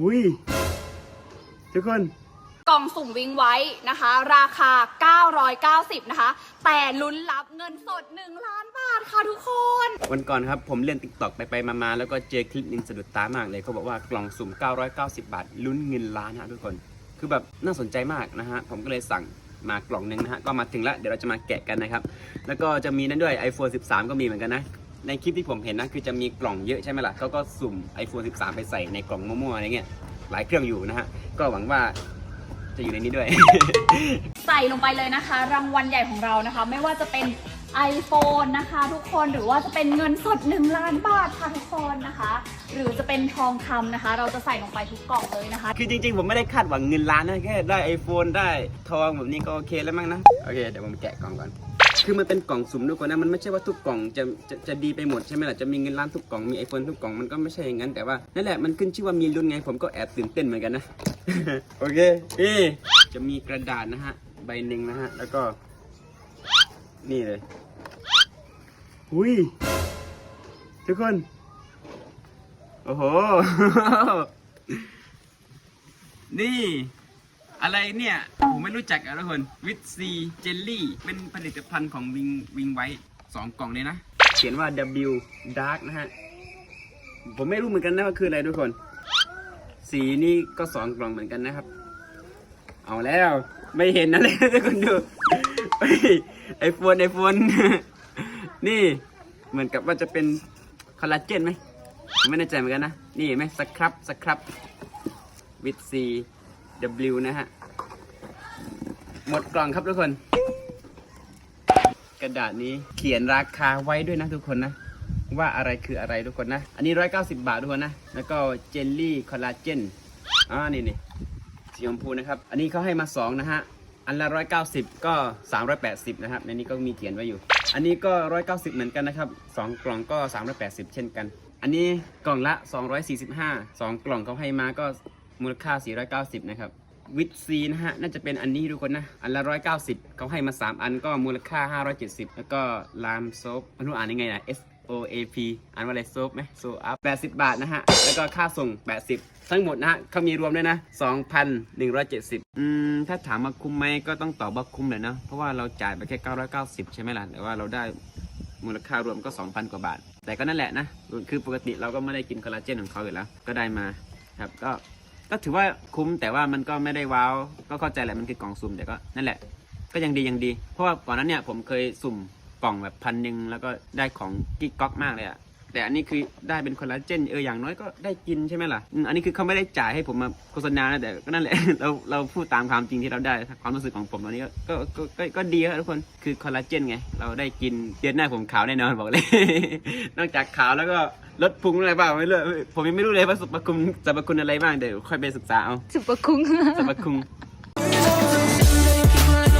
อุ้ยทุกคนกล่องสุ่มวิงไว้นะคะ ราคา 990 นะคะ แต่ลุ้นรับเงินสด 1 ล้านบาทค่ะทุกคน วันก่อนครับผมเล่นติ๊กต็อกไปไปๆมาๆ แล้วก็เจอคลิปหนึงสะดุดตามากเลยเขาบอกว่ากล่องสุ่ม 990 บาท ลุ้นเงินล้านฮะทุกคน คือแบบน่าสนใจมากนะฮะ ผมก็เลยสั่งมากล่องหนึงนะฮะ ก็มาถึงแล้ว เดี๋ยวเราจะมาแกะกันนะครับ แล้วก็จะมีนั่นด้วย iPhone 13 ก็มีเหมือนกันนะ ในคลิปที่ผมเห็นนะคือจะมีกล่องเยอะใช่ไหมล่ะเขาก็สุ่ม iPhone 13 ไปใส่ในกล่องมั่วๆอะไรเงี้ยหลายเครื่องอยู่นะฮะก็หวังว่าจะอยู่ในนี้ด้วย ใส่ลงไปเลยนะคะ รางวัลใหญ่ของเรานะคะ ไม่ว่าจะเป็น iPhone นะคะ ทุกคนหรือว่าจะเป็นเงินสด 1 ล้านบาทค่ะทุกคนนะคะ หรือจะเป็นทองคำนะคะ เราจะใส่ลงไปทุกกล่องเลยนะคะ คือจริงๆ ผมไม่ได้คาดหวังเงินล้านนะแค่ได้ iPhone ได้ทองแบบนี้ก็โอเคแล้วมั้งนะ โอเค เดี๋ยวผมแกะกล่องก่อน คือมันเป็นกล่องสุ่มทุกคนนะมันไม่ใช่ว่าทุกกล่องจะจะจะดีไปหมดใช่ไหมล่ะจะมีเงินล้านทุกกล่องมี iPhone ทุกกล่องมันก็ไม่ใช่อย่างนั้นแต่ว่านั่นแหละมันขึ้นชื่อว่ามีลุ้นไงผมก็แอบตื่นเต้นเหมือนกันนะ โอเคนี่จะมีกระดาษนะฮะใบหนึ่งนะฮะแล้วก็ นี่เลยอุ้ยทุกคน โอ้โห นี่ อะไรเนี่ย ผมไม่รู้จักอะทุกคนวิตซีเจลลี่เป็นผลิตภัณฑ์ของวิงวิงไว้สองกล่องเลยนะ เขียนว่า W Dark นะฮะ ผมไม่รู้เหมือนกันนะว่าคืออะไรทุกคน สีนี่ก็สองกล่องเหมือนกันนะครับ เอาแล้วไม่เห็นอะไรทุกคนดูไอโฟนไอโฟนนี่เหมือนกับว่าจะเป็นคอลลาเจนไหมไม่แน่ใจเหมือนกันนะ นี่เห็นไหมสครับสครับวิตซี W นะฮะ หมดกล่องครับทุกคน กระดาษนี้เขียนราคาไว้ด้วยนะทุกคนนะ ว่าอะไรคืออะไรทุกคนนะ อันนี้ 190 บาททุกคนนะ แล้วก็เจลลี่คอลลาเจนอ่านี่นี่สีชมพูนะครับ อันนี้เขาให้มา 2 นะฮะ อันละ 190 ก็ 380 นะครับ ในนี้ก็มีเขียนไว้อยู่ อันนี้ก็ 190 เหมือนกันนะครับ 2 กล่องก็ 380 เช่นกัน อันนี้กล่องละ 245 2 กล่องเขาให้มาก็ มูลค่า 490 นะครับ วิตซีนะฮะ น่าจะเป็นอันนี้ทุกคนนะ อันละ 190 เขาให้มา 3 อันก็มูลค่า 570 แล้วก็ลามโซฟไม่รู้อ่านยังไงนะ S O A P อ่านว่าอะไรโซฟไหมโซอัพ80 บาทนะฮะ แล้วก็ค่าส่ง 80 ทั้งหมดนะฮะเขามีรวมด้วยนะ 2,170 อืม ถ้าถามมาคุ้มไหมก็ต้องตอบว่าคุ้มเลยนะ เพราะว่าเราจ่ายไปแค่ 990 ใช่ไหมล่ะ แต่ว่าเราได้มูลค่ารวมก็ 2,000 กว่าบาท แต่ก็นั่นแหละนะ คือปกติเราก็ไม่ได้กินคอลลาเจนของเขาอยู่แล้ว ก็ได้มาครับ ก็ ก็ถือว่าคุ้มแต่ว่ามันก็ไม่ได้ว้าว ก็เข้าใจแหละมันคือกล่องสุ่มแต่ก็นั่นแหละ ก็ยังดียังดี เพราะว่าก่อนนั้นเนี่ยผมเคยสุ่มกล่องแบบพันหนึ่งแล้วก็ได้ของกิ๊กก๊อกมากเลยอะแต่อันนี้คือได้เป็นคอลลาเจนเอออย่างน้อยก็ได้กินใช่ไหมล่ะอืมอันนี้คือเขาไม่ได้จ่ายให้ผมมาโฆษณานะแต่ก็นั่นแหละ เราเราพูดตามความจริงที่เราได้ความรู้สึกของผมตอนนี้ก็ก็ก็ก็ก็ดีครับทุกคนคือคอลลาเจนไงเราได้กินเดือนหน้าผมขาวแน่นอนบอกเลย นอกจากขาวแล้วก็ ลดพุงอะไรบ้างไม่รู้ผมยังไม่รู้เลยว่าสรรพคุณสรรพคุณอะไรบ้างเดี๋ยวค่อยไปศึกษาเอา สุปคุง สรรพคุณ